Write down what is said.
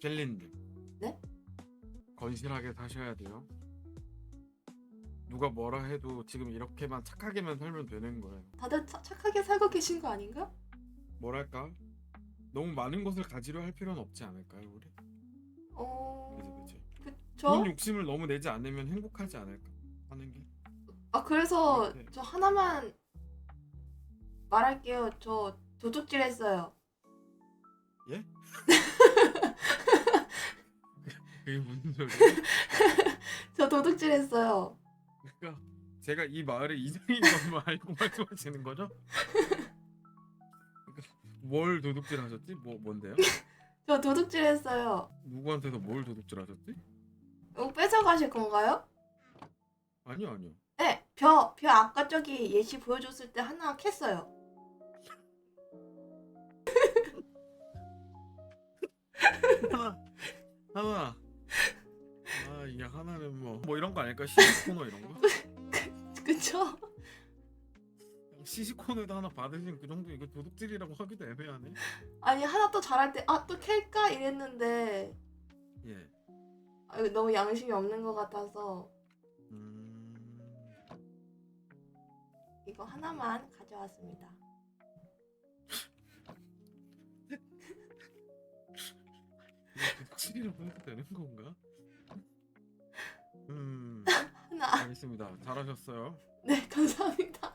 젤린님. 네? 건실하게 사셔야 돼요. 누가 뭐라 해도 지금 이렇게만 착하게만 살면 되는 거예요. 다들 차- 착하게 살고 계신 거 아닌가? 뭐랄까? 너무 많은 것을 가지려 할 필요는 없지 않을까요, 우리? 어... 그지 그지. 그쵸? 돈 욕심을 너무 내지 않으면 행복하지 않을까 하는 게. 아 그래서 네. 저 하나만 말할게요. 저 도둑질 했어요. 예? 그게 무슨 소리야? 저 도둑질 했어요. 그러니까 제가 이 마을의 이장인 것만 알고 말씀하시는 거죠? 그러니까 뭘 도둑질 하셨지? 뭐 뭔데요? 저 도둑질 했어요. 누구한테서 뭘 도둑질 하셨지? 이거 뺏어가실 건가요? 아니요 아니요. 네, 벼, 벼 아까 저기 예시 보여줬을 때 하나 캤어요. 하나 하나 아 이게 하나는 뭐 뭐 이런 거 아닐까? 시식 코너 이런 거? 그쵸? 시식 코너에도 하나 받으신 그 정도 이거 도둑질이라고 하기도 애매하네. 아니 하나 또 잘할 때 아 또 캘까 이랬는데 예. 아, 이거 너무 양심이 없는 것 같아서 음. 이거 하나만 가져왔습니다. 도둑질이라고 해도 되는 건가? 음. 하나. 알겠습니다. 잘하셨어요. 네, 감사합니다.